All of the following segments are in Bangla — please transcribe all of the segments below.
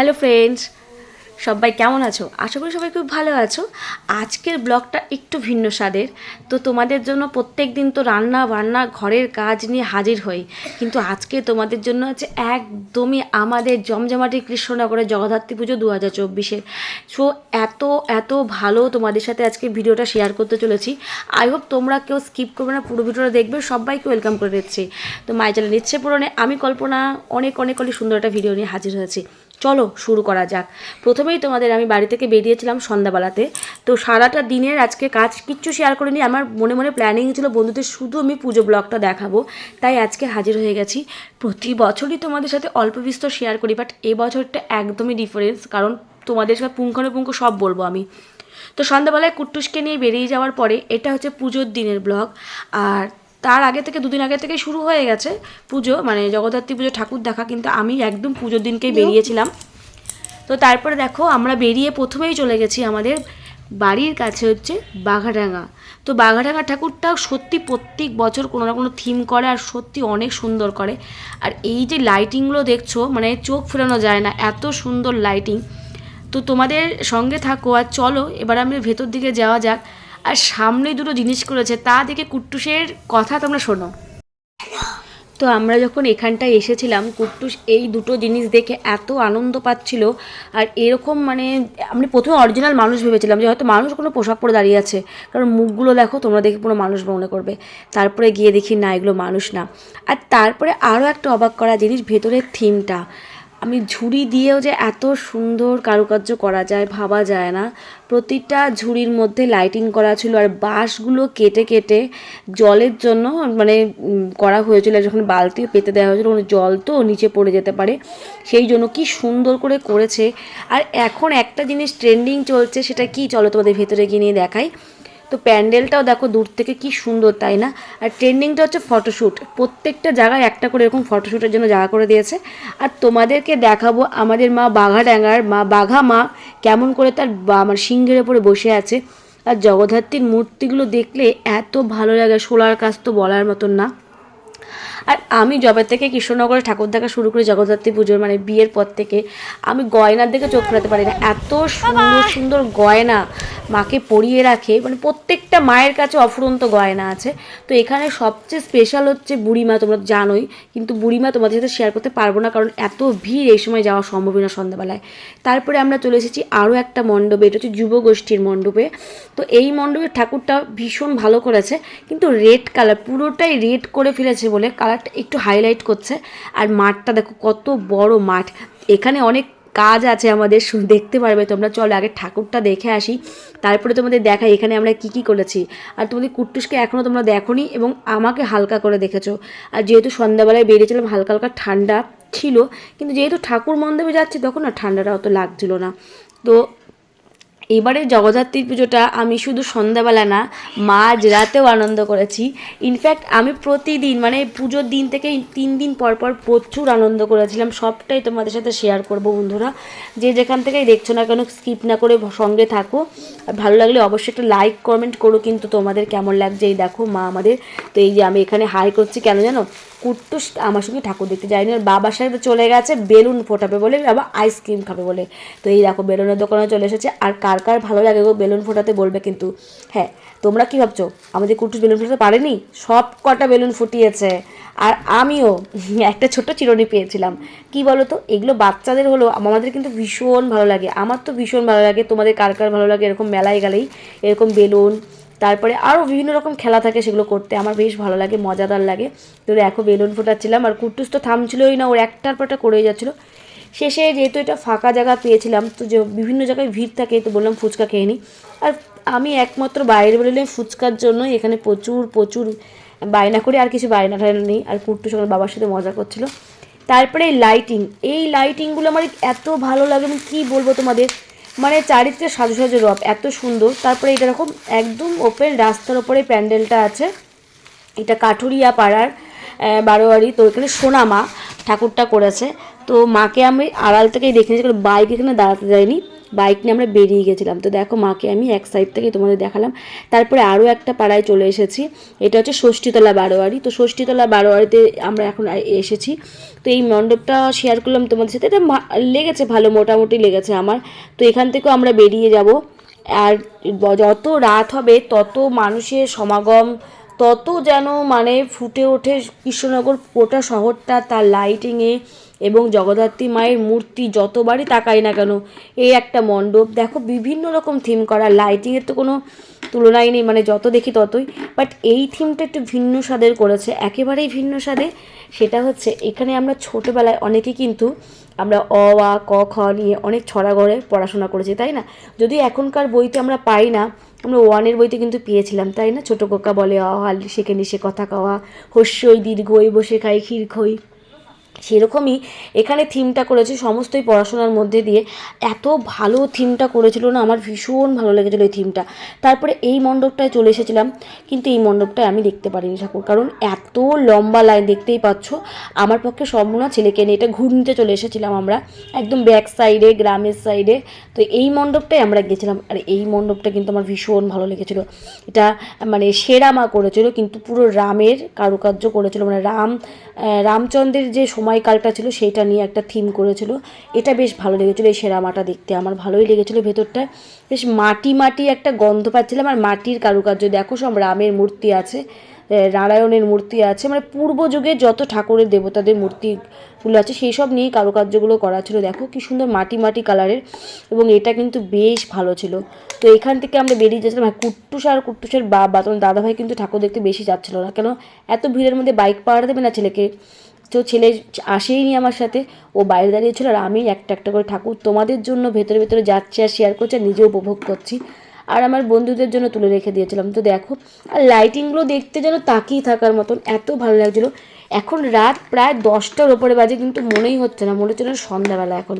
হ্যালো ফ্রেন্ডস সবাই কেমন আছো? আশা করি সবাই খুব ভালো আছো। আজকের ব্লগটা একটু ভিন্ন স্বাদের। তো তোমাদের জন্য প্রত্যেক দিন তো রান্না বান্না, ঘরের কাজ নিয়ে হাজির হই। কিন্তু আজকে তোমাদের জন্য আছে একদমই আমাদের জমজমাটি কৃষ্ণনগরের জগদ্ধাত্রী পুজো দু হাজার চব্বিশের সো এত এত ভালো তোমাদের সাথে আজকে ভিডিওটা শেয়ার করতে চলেছি। আই হোপ তোমরা কেউ স্কিপ করবে না, পুরো ভিডিওটা দেখবে, সবাইকে ওয়েলকাম করে দিচ্ছি। তো মাই চ্যানেল ইচ্ছে পূরণে আমি কল্পনা, অনেক অনেক অনেক সুন্দর একটা ভিডিও নিয়ে হাজির হয়েছি। চলো শুরু করা যাক। প্রথমেই তোমাদের আমি বাড়ি থেকে বেরিয়েছিলাম সন্ধ্যাবেলাতে। তো সারাটা দিনের আজকে কাজ কিচ্ছু শেয়ার করিনি। আমার মনে মনে প্ল্যানিং ছিল বন্ধুদের শুধু আমি পুজো ব্লগটা দেখাবো। তাই আজকে হাজির হয়ে গেছি। প্রতি বছরই তোমাদের সাথে অল্প বিস্তর শেয়ার করি বাট এ বছরটা একদমই ডিফারেন্স কারণ তোমাদের সাথে পুঙ্খানুপুঙ্খ সব বলব আমি। তো সন্ধ্যাবেলায় কুট্টুসকে নিয়ে বেরিয়ে যাওয়ার পরে এটা হচ্ছে পুজোর দিনের ব্লগ আর তার আগে থেকে দুদিন আগে থেকে শুরু হয়ে গেছে পুজো। মানে জগদ্ধাত্রী পুজো ঠাকুর দেখা কিন্তু আমি একদম পুজোর দিনকেই বেরিয়েছিলাম। তো তারপরে দেখো আমরা বেরিয়ে প্রথমেই চলে গেছি আমাদের বাড়ির কাছে হচ্ছে বাঘাডাঙ্গা। তো বাঘাডাঙ্গা ঠাকুরটা সত্যি প্রত্যেক বছর কোনো না কোনো থিম করে আর সত্যি অনেক সুন্দর করে। আর এই যে লাইটিংগুলো দেখছ মানে চোখ ফেরানো যায় না এত সুন্দর লাইটিং তো তোমাদের সঙ্গে থাকো আর চলো এবার আমি ভেতর দিকে যাওয়া যাক। আর সামনে দুটো জিনিস করেছে, তা দেখে কুট্টুসের কথা তোমরা শোনো। তো আমরা যখন এখানটায় এসেছিলাম, কুট্টুস এই দুটো জিনিস দেখে এত আনন্দ পাচ্ছিল আর এরকম মানে আমি প্রথমে অরিজিনাল মানুষ ভেবেছিলাম যে হয়তো মানুষ কোনো পোশাক পরে দাঁড়িয়ে আছে। কারণ মুখগুলো দেখো, তোমরা দেখে পুরো মানুষ মনে করবে। তারপরে গিয়ে দেখি, না, এগুলো মানুষ না। আর তারপরে আরও একটা অবাক করা জিনিস, ভেতরের থিমটা আমি ঝুড়ি দিয়েও যে এত সুন্দর কারুকার্য করা যায়, ভাবা যায় না। প্রতিটা ঝুড়ির মধ্যে লাইটিং করা ছিল আর বাঁশগুলো কেটে কেটে জলের জন্য মানে করা হয়েছিল। যখন বালতি পেতে দেওয়া হয়েছিল জল তো নিচে পড়ে যেতে পারে। সেই জন্য কি সুন্দর করে করেছে। আর এখন একটা জিনিস ট্রেন্ডিং চলছে, সেটা কি? চলো তোমাদের ভেতরে গিয়ে নিয়ে দেখাই। তো প্যান্ডেলটাও দেখো দূর থেকে কি সুন্দর তাই না? আর ট্রেন্ডিংটা হচ্ছে ফটোশ্যুট প্রত্যেকটা জায়গায় একটা করে এরকম ফটোশ্যুটের জন্য জায়গা করে দিয়েছে। আর তোমাদেরকে দেখাবো আমাদের মা বাঘা বাঘাডাঙ্গার মা বাঘা মা কেমন করে তার আমার সিংহের ওপরে বসে আছে। আর জগদ্ধাত্রীর মূর্তিগুলো দেখলে এত ভালো লাগে সোলার কাজ তো বলার মতন না। আর আমি যবে থেকে কৃষ্ণনগরে ঠাকুর দেখা শুরু করি জগদ্ধাত্রী পুজোর মানে বিয়ের পর থেকে আমি গয়নার দিকে চোখ ফেরাতে পারি না। এত সুন্দর সুন্দর গয়না। মাকে পরিয়ে রাখে মানে প্রত্যেকটা মায়ের কাছে অফুরন্ত গয়না আছে। তো এখানে সবচেয়ে স্পেশাল হচ্ছে বুড়িমা, তোমরা জানোই, কিন্তু বুড়িমা তোমাদের সাথে শেয়ার করতে পারব না, কারণ এত ভিড় এই সময় যাওয়া সম্ভব না সন্ধ্যাবেলায়। তারপরে আমরা চলে এসেছি আরও একটা মণ্ডপে, এটা হচ্ছে যুবগোষ্ঠীর মণ্ডপে। তো এই মণ্ডপের ঠাকুরটা ভীষণ ভালো করেছে, কিন্তু রেড কালার পুরোটাই রেড করে ফেলেছে বলে কালারটা একটু হাইলাইট করছে। আর মাঠটা দেখো কত বড় মাঠ। এখানে অনেক কাজ আছে আমাদের দেখতে পারবে। তোমরা চলো, আগে ঠাকুরটা দেখে আসি। তারপরে তোমাদের দেখাই, এখানে আমরা কি কি করেছি। আর তোমাদের কুট্টুসকে এখনও তোমরা দেখোনি এবং আমাকে হালকা করে দেখেছ। আর যেহেতু সন্ধ্যাবেলায় বেরিয়েছিলাম, হালকা হালকা ঠান্ডা ছিল, কিন্তু যেহেতু ঠাকুর মণ্ডপে যাচ্ছে, তখন না ঠান্ডাটা অত লাগছিল না। তো এবারে জগদ্ধাত্রী পুজোটা আমি শুধু সন্ধ্যাবেলা না, মাঝ রাতেও আনন্দ করেছি। ইনফ্যাক্ট আমি প্রতিদিন মানে পুজোর দিন থেকে তিন দিন পর পর প্রচুর আনন্দ করেছিলাম। সবটাই তোমাদের সাথে শেয়ার করব বন্ধুরা। যে যেখান থেকেই দেখছ না কেন স্কিপ না করে সঙ্গে থাকো। আর ভালো লাগলে অবশ্যই একটা লাইক কমেন্ট করো কিন্তু তোমাদের কেমন লাগছে এই দেখো মা আমাদের। তো এই যে আমি এখানে হাই করছি, কেন জানো? কুট্টুস আমার সঙ্গে ঠাকুর দেখতে যায়নি। আর বাবার সাথে চলে গেছে, বেলুন ফোটাবে বলে বাবা আইসক্রিম খাবে বলে। তো এই দেখো, বেলুনের দোকানে চলে এসেছে। আর কার কার ভালো লাগে গো বেলুন ফোটাতে বলবে কিন্তু। হ্যাঁ তোমরা কি ভাবছ? আমাদের কুট্টুস বেলুন ফোটাতে পারেনি? সব কটা বেলুন ফুটিয়েছে। আর আমিও একটা ছোট্ট চিরুনি পেয়েছিলাম। কি বলো তো এগুলো বাচ্চাদের হলো, আমাদের কিন্তু ভীষণ ভালো লাগে। আমার তো ভীষণ ভালো লাগে। তোমাদের কার কার ভালো লাগে? এরকম মেলায় গেলেই এরকম বেলুন তারপরে আরও বিভিন্ন রকম খেলা থাকে সেগুলো করতে আমার বেশ ভালো লাগে, মজাদার লাগে। তো দেখো বেলুন ফোটাচ্ছিলাম আর কুট্টুস তো থামছিলই না, ওর একটার পর একটা করেই যাচ্ছিল। শেষে যেহেতু এটা ফাঁকা জায়গা পেয়েছিলাম, তো যে বিভিন্ন জায়গায় ভিড় থাকে তো বললাম ফুচকা খেয়ে নিই আর আমি একমাত্র বাইরে বেরোলে ফুচকার জন্য এখানে প্রচুর প্রচুর বায়না করে, আর কিছু বায়না টায়না নেই। আর কুট্টু সকাল বাবার সাথে মজা করছিল। তারপরে লাইটিং এই লাইটিংগুলো আমার এত ভালো লাগে, আমি কী বলব তোমাদের? মানে চারিত্রে সাজু সাজু রব, এত সুন্দর। তারপরে এটা এরকম একদম ওপেন রাস্তার ওপরে প্যান্ডেলটা আছে। এটা কাঠুরিয়া পাড়ার বারোয়ারি। তো এখানে সোনা মা ঠাকুরটা করেছে। তো মাকে আমি আড়াল থেকেই দেখেছি কারণ বাইক এখানে দাঁড়াতে যায়নি বাইক নিয়ে আমরা বেরিয়ে গেছিলাম। তো দেখো মাকে আমি এক সাইড থেকে তোমাদের দেখালাম। তারপরে আরও একটা পাড়ায় চলে এসেছি। এটা হচ্ছে ষষ্ঠীতলা বারোয়ারি। তো ষষ্ঠীতলা বারোয়ারিতে আমরা এখন এসেছি। তো এই মণ্ডপটা শেয়ার করলাম তোমাদের সাথে। এটা লেগেছে ভালো, মোটামুটি লেগেছে আমার। তো এখান থেকেও আমরা বেরিয়ে যাব। আর যত রাত হবে, তত মানুষের সমাগম, তত যেন মানে ফুটে ওঠে কৃষ্ণনগর গোটা শহরটা, তার লাইটিংয়ে এবং জগদ্ধাত্রী মায়ের মূর্তি যতবারই তাকাই না কেন এই একটা মণ্ডপ। দেখো, বিভিন্ন রকম থিম করা। লাইটিংয়ের তো কোনো তুলনাই নেই মানে যত দেখি ততই। বাট এই থিমটা একটু ভিন্ন স্বাদের করেছে। একেবারেই ভিন্ন স্বাদে। সেটা হচ্ছে, এখানে আমরা ছোটোবেলায় অনেকেই কিন্তু আমরা অ, আ, ক, খ নিয়ে অনেক ছড়া ঘরে পড়াশোনা করেছি, তাই না? যদি এখনকার বইতে আমরা পাই না, আমরা ওয়ানের বইতে কিন্তু পেয়েছিলাম, তাই না? ছোটো কোকা বলে, অ হাল সেখানে সে কথা কওয়া। হস্যই দীর্ঘই বসে খাই ক্ষীর খই। সেরকমই এখানে থিমটা করেছে সমস্তই পড়াশোনার মধ্যে দিয়ে। এত ভালো থিমটা করেছিল না, আমার ভীষণ ভালো লেগেছিলো এই থিমটা তারপরে এই মণ্ডপটায় চলে এসেছিলাম, কিন্তু এই মণ্ডপটায় আমি দেখতে পারিনি ঠাকুর, কারণ এত লম্বা লাইন দেখতেই পাচ্ছ। আমার পক্ষে সম্ভব না ছেলেকে নিয়ে, এটা ঘুরতে চলে এসেছিলাম আমরা, একদম ব্যাক সাইডে গ্রামের সাইডে তো এই মণ্ডপটাই আমরা গেছিলাম, আর এই মণ্ডপটা কিন্তু আমার ভীষণ ভালো লেগেছিলো। এটা মানে সেরা মা করেছিল, কিন্তু পুরো রামের কারুকার্য করেছিল মানে রাম রামচন্দ্রের যে সময়কালটা ছিল, সেইটা নিয়ে একটা থিম করেছিল। এটা বেশ ভালো লেগেছিলো, এই সেরা মাটা দেখতে। আমার ভালোই লেগেছিলো ভেতরটা। বেশ মাটি মাটি একটা গন্ধ পাচ্ছিলাম, আর মাটির কারুকার্য। দেখো সব রামের মূর্তি আছে নারায়ণের মূর্তি আছে। মানে পূর্ব যুগে যত ঠাকুরের দেবতাদের মূর্তিগুলো আছে, সেই সব নিয়েই কারুকার্যগুলো করা ছিল। দেখো কি সুন্দর মাটি মাটি কালারের, এবং এটা কিন্তু বেশ ভালো ছিল। তো এখান থেকে আমরা বেরিয়ে যাচ্ছিলাম। হ্যাঁ কুট্টুস আর কুট্টুসের বাবা তোমার দাদাভাই কিন্তু ঠাকুর দেখতে বেশি যাচ্ছিল না। কেন? এত ভিড়ের মধ্যে বাইক পাহাড় দেবে না ছেলেকে? তো ছেলে আসেইনি আমার সাথে, ও বাইরে দাঁড়িয়ে ছিল আর আমি একটা একটা করে ঠাকুর তোমাদের জন্য ভেতরে ভেতরে যাচ্ছে আর শেয়ার করছে আর নিজেও উপভোগ করছি। আর আমার বন্ধুদের জন্য তুলে রেখে দিয়েছিলাম। তো দেখো, আর লাইটিংগুলো দেখতে যেন তাকিয়ে থাকার মতন এত ভালো লাগছিল। এখন রাত প্রায় দশটার ওপরে বাজে কিন্তু মনেই হচ্ছে না, মনে হচ্ছে না সন্ধ্যাবেলা এখন।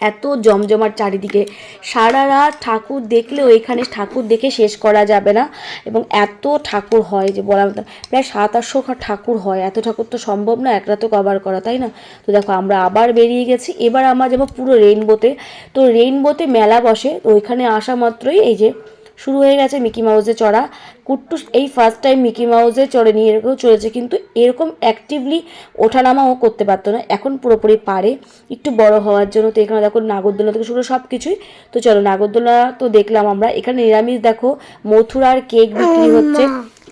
এত জমজমার চারিদিকে। সারা রাত ঠাকুর দেখলেও এখানে ঠাকুর দেখে শেষ করা যাবে না এবং এত ঠাকুর হয় যে বলা মতো প্রায় সাত আটশো ঠাকুর হয়। এত ঠাকুর তো সম্ভব না, এক রাতে কভার করা, তাই না? তো দেখো আমরা আবার বেরিয়ে গেছি। এবার আমরা যাব পুরো রেইনবোতে তো। রেইনবোতে মেলা বসে। তো ওইখানে আসা মাত্রই এই যে শুরু হয়ে গেছে মিকি মাউসে চড়া। কুট্টু এই ফার্স্ট টাইম মিকি মাউসে চড়ে নিয়ে এরকম চলেছে কিন্তু এরকম অ্যাক্টিভলি ওঠানামাও করতে পারতো না। এখন পুরোপুরি পারে। একটু বড় হওয়ার জন্য তো এখানে দেখো নাগরদোলা থেকে শুরু সব কিছুই। তো চলো নাগরদোলা তো দেখলাম আমরা। এখানে নিরামিষ দেখো মথুরার কেক বিক্রি হচ্ছে।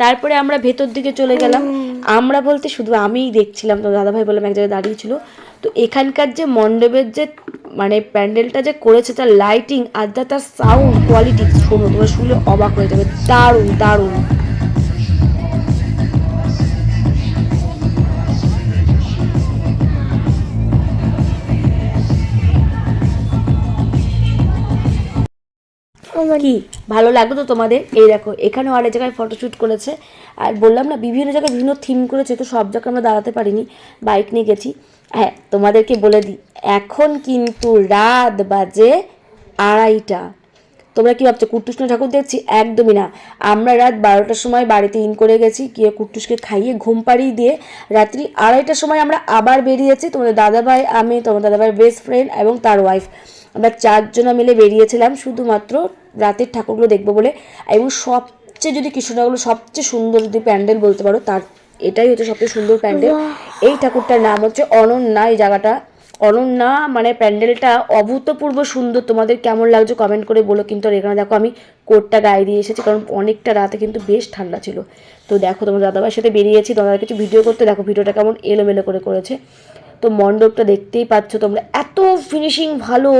তারপরে আমরা ভেতর দিকে চলে গেলাম। আমরা বলতে শুধু আমিই দেখছিলাম তো দাদাভাই বললাম এক জায়গায় দাঁড়িয়ে ছিল। তো এখানকার যে মণ্ডপের যে মানে প্যান্ডেলটা যে করেছে তার লাইটিং আর যা তার সাউন্ড কোয়ালিটি শোনো তোমার শুনলে অবাক হয়ে যাবে। দারুণ দারুণ। কি? ভালো লাগল তো তোমাদের? এই দেখো এখানেও আরেক জায়গায় ফটোশ্যুট করেছে। আর বললাম না বিভিন্ন জায়গায় বিভিন্ন থিম করেছে তো সব জায়গায় আমরা দাঁড়াতে পারিনি। বাইক নিয়ে গেছি। হ্যাঁ তোমাদেরকে বলে দিই, এখন কিন্তু রাত বাজে আড়াইটা। তোমরা কি ভাবছ না ঠাকুর দেখছি? একদমই না। আমরা রাত বারোটার সময় বাড়িতে ইন করে গেছি, গিয়ে কুট্টুসকে খাইয়ে ঘুম পাড়িয়ে দিয়ে রাত্রি আড়াইটার সময় আমরা আবার বেরিয়েছি। তোমাদের দাদাভাই, আমি, তোমার দাদাভাইয়ের বেস্ট ফ্রেন্ড এবং তার ওয়াইফ আমরা চারজনা মিলে বেরিয়েছিলাম শুধুমাত্র রাতের ঠাকুরগুলো দেখব বলে। এবং সবচেয়ে যদি কৃষ্ণনগরগুলো সবচেয়ে সুন্দর যদি প্যান্ডেল বলতে পারো, তার এটাই হচ্ছে সবচেয়ে সুন্দর প্যান্ডেল। এই ঠাকুরটার নাম হচ্ছে অনন্যা এই জায়গাটা। অনন্যা মানে প্যান্ডেলটা অভূতপূর্ব সুন্দর। তোমাদের কেমন লাগছে কমেন্ট করে বলো। কিন্তু আর এখানে দেখো আমি কোটটা গায়ে দিয়ে এসেছি কারণ অনেকটা রাতে কিন্তু বেশ ঠান্ডা ছিল। তো দেখো তোমার দাদাভাইয়ের সাথে বেরিয়েছি দাদার কিছু ভিডিও করতে। দেখো ভিডিওটা কেমন এলোমেলো করে করেছে। তো মণ্ডপটা দেখতেই পাচ্ছ তোমরা এত ফিনিশিং ভালো।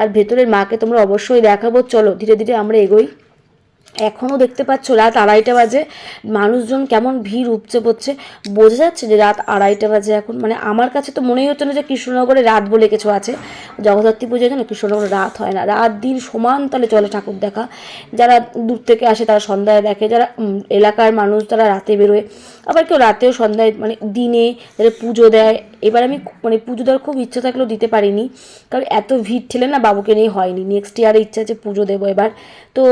আর ভেতরের মাকে তোমরা অবশ্যই দেখাবো। চলো ধীরে ধীরে আমরা এগোই। এখনও দেখতে পাচ্ছ, রাত আড়াইটা বাজে। মানুষজন কেমন ভিড় উপচে পড়ছে। বোঝা যাচ্ছে যে রাত আড়াইটা বাজে এখন। মানে আমার কাছে তো মনেই হচ্ছে না যে কৃষ্ণনগরে রাত বলে কিছু আছে। জগদ্ধাত্রী পুজোয় জানো, কৃষ্ণনগরে রাত হয় না। রাত দিন সমান তালে চলে ঠাকুর দেখা। যারা দূর থেকে আসে তারা সন্ধ্যায় দেখে। যারা এলাকার মানুষ তারা রাতে বেরোয়। আবার কেউ রাতেও সন্ধ্যায় মানে দিনে যারা পুজো দেয়। এবার আমি মানে পুজো দেওয়ার খুব ইচ্ছা থাকলেও দিতে পারিনি। কারণ এত ভিড় ঠেলে না বাবুকে নিয়ে হয়নি। নেক্সট ইয়ারে ইচ্ছা আছে পুজো দেবো এবার। তো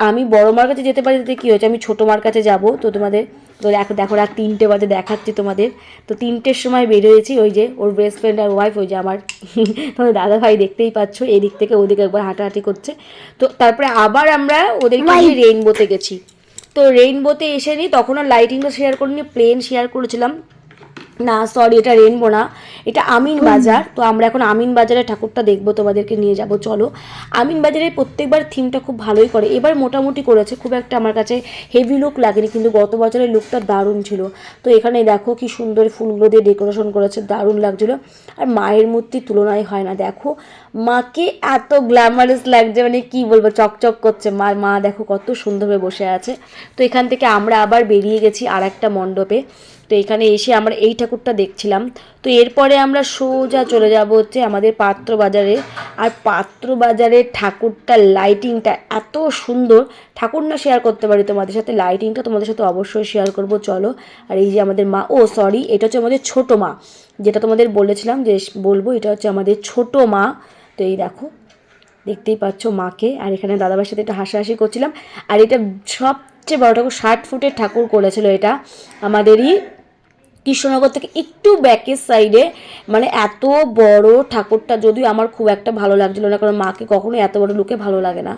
আমি বড় মার কাছে যেতে পারি তাতে কী হয়েছে? আমি ছোটো মার কাছে যাব তো তোমাদের তো দেখো দেখো রাত তিনটে বাজে দেখাচ্ছি তোমাদের। তো তিনটের সময় বেরিয়েছি ওই যে ওর বেস্ট ফ্রেন্ড আর ওয়াইফ ওই যে আমার তোমাদের দাদা ভাই দেখতেই পাচ্ছ এদিক থেকে ওদিকে একবার হাঁটাহাঁটি করছে। তো তারপরে আবার আমরা ওদেরকে নিয়ে রেইনবোতে গেছি। তো রেইনবোতে এসে নিই তখন আর লাইটিংটা শেয়ার করিনি প্লেন শেয়ার করেছিলাম। না সরি এটা রেনবো না। এটা আমিন বাজার তো আমরা এখন আমিন বাজারে ঠাকুরটা দেখব তোমাদেরকে নিয়ে যাব চলো। আমিন বাজারে প্রত্যেকবার থিমটা খুব ভালোই করে। এবার মোটামুটি করেছে খুব একটা আমার কাছে হেভি লুক লাগেনি কিন্তু গত বছরের লুকটা দারুণ ছিল। তো এখানে দেখো কি সুন্দর ফুলগুলো দিয়ে ডেকোরেশন করেছে দারুণ লাগছিল। আর মায়ের মূর্তির তুলনায় হয় না। দেখো মাকে এত গ্ল্যামারাস লাগছে মানে কি বলব চকচক করছে। মার মা দেখো কত সুন্দরভাবে বসে আছে। তো এখান থেকে আমরা আবার বেরিয়ে গেছি আর একটা মণ্ডপে। তো এখানে এসে আমরা এই ঠাকুরটা দেখছিলাম। তো এরপরে আমরা সোজা চলে যাব হচ্ছে আমাদের পাত্র বাজারে আর পাত্র বাজারের ঠাকুরটার লাইটিংটা এত সুন্দর। ঠাকুর না শেয়ার করতে পারি তোমাদের সাথে। লাইটিংটা তোমাদের সাথে অবশ্যই শেয়ার করব, চলো। আর এই যে আমাদের মা, ও সরি এটা হচ্ছে আমাদের ছোটো মা। যেটা তোমাদের বলেছিলাম যে বলব, এটা হচ্ছে আমাদের ছোট মা। তো এই দেখো, দেখতেই পাচ্ছ মাকে। আর এখানে দাদাবার সাথে একটু হাসাহাসি করছিলাম। আর এটা সবচেয়ে বড় ঠাকুর, ষাট ফুটের ঠাকুর করেছিল এটা। আমাদেরই কৃষ্ণনগর থেকে একটু ব্যাকের সাইডে মানে এত বড় ঠাকুরটা যদিও আমার খুব একটা ভালো লাগছিল না, কারণ মাকে কখনো এত বড় লুকে ভালো লাগে না।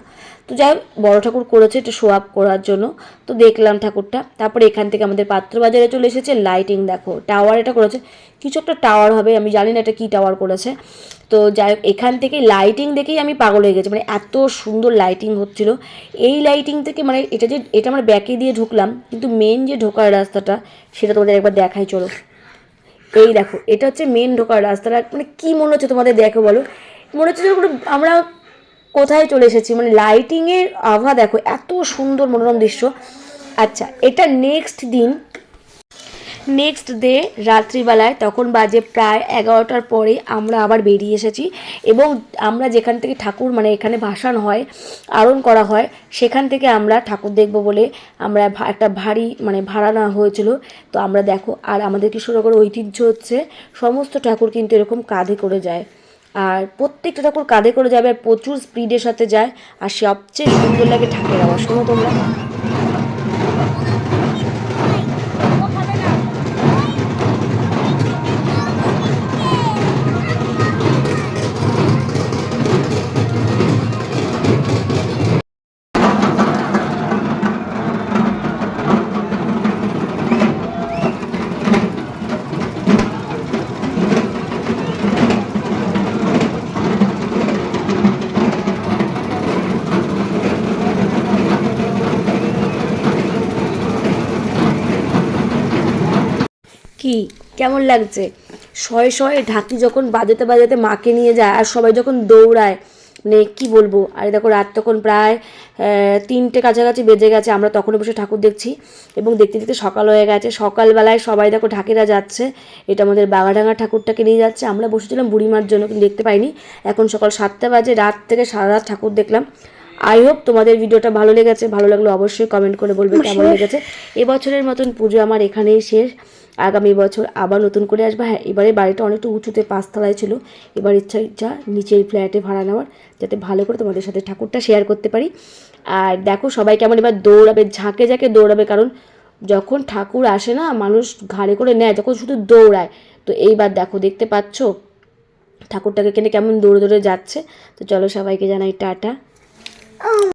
তো যাই বড় ঠাকুর করেছে একটু শো আপ করার জন্য। তো দেখলাম ঠাকুরটা। তারপরে এখান থেকে আমাদের পাত্র বাজারে চলে এসেছে লাইটিং দেখো টাওয়ার এটা করেছে। কিছু একটা টাওয়ার হবে, আমি জানি না এটা কী টাওয়ার করেছে। তো যাই এখান থেকে লাইটিং দেখেই আমি পাগল হয়ে গেছি মানে এত সুন্দর লাইটিং হচ্ছিল। এই লাইটিং থেকে মানে এটা যে, এটা আমরা ব্যাকে দিয়ে ঢুকলাম, কিন্তু মেন যে ঢোকার রাস্তাটা, সেটা তোমাদের একবার দেখাই, চলো। এই দেখো, এটা হচ্ছে মেন ঢোকার রাস্তাটা মানে কী মনে হচ্ছে তোমাদের দেখো বলো? মনে হচ্ছে যে আমরা কোথায় চলে এসেছি মানে লাইটিংয়ের আভা দেখো, এত সুন্দর মনোরম দৃশ্য। আচ্ছা এটা নেক্সট দিন নেক্সট ডে রাত্রিবেলায় তখন বাজে প্রায় এগারোটার পরে আমরা আবার বেরিয়ে এসেছি এবং আমরা যেখান থেকে ঠাকুর মানে এখানে ভাসান হয় আরণ করা হয়, সেখান থেকে আমরা ঠাকুর দেখব বলে আমরা একটা ভারী মানে ভাড়া নেওয়া হয়েছিল। তো আমরা দেখো, আর আমাদের কৃষ্ণনগর ঐতিহ্য হচ্ছে সমস্ত ঠাকুর কিন্তু এরকম কাঁধে করে যায়। আর প্রত্যেকটা ঠাকুর কাঁধে করে যাবে প্রচুর স্পিডের সাথে যায়। আর সবচেয়ে সুন্দর লাগে ঠাকুর আওয়াজ, শোনো তোমরা। কি কেমন লাগছে? শয়ে শয়ে ঢাকি যখন বাজাতে বাজাতে মাকে নিয়ে যায় আর সবাই যখন দৌড়ায় মানে কি বলব? আর দেখো, রাত তখন প্রায় তিনটে কাছাকাছি বেজে গেছে, আমরা তখনও বসে ঠাকুর দেখছি এবং দেখতে দেখতে সকাল হয়ে গেছে। সকালবেলায় সবাই দেখো ঢাকিরা যাচ্ছে, এটা আমাদের বাগাডাঙ্গা ঠাকুরটাকে নিয়ে যাচ্ছে। আমরা বসেছিলাম বুড়িমার জন্য কিন্তু দেখতে পাইনি। এখন সকাল সাতটা বাজে, রাত থেকে সারা রাত ঠাকুর দেখলাম। আই হোপ তোমাদের ভিডিওটা ভালো লেগেছে। ভালো লাগলে অবশ্যই কমেন্ট করে বলবে কেমন লেগেছে। এবছরের মতন পুজো আমার এখানেই শেষ। আগামী বছর আবার নতুন করে আসবে। হ্যাঁ এবারে বাড়িটা অনেকটা উঁচুতে পাঁচতলায় ছিল। এবার ইচ্ছা ইচ্ছা নিচের ফ্ল্যাটে ভাড়া নেওয়ার যাতে ভালো করে তোমাদের সাথে ঠাকুরটা শেয়ার করতে পারি। আর দেখো সবাই কেমন এবার দৌড়াবে ঝাঁকে ঝাঁকে দৌড়াবে। কারণ যখন ঠাকুর আসে না মানুষ ঘাড়ে করে নেয় তখন শুধু দৌড়ায়। তো এইবার দেখো দেখতে পাচ্ছ? ঠাকুরটাকে কেনে কেমন দৌড়ে দৌড়ে যাচ্ছে। তো চলো সবাইকে জানাই টাটা। Oh.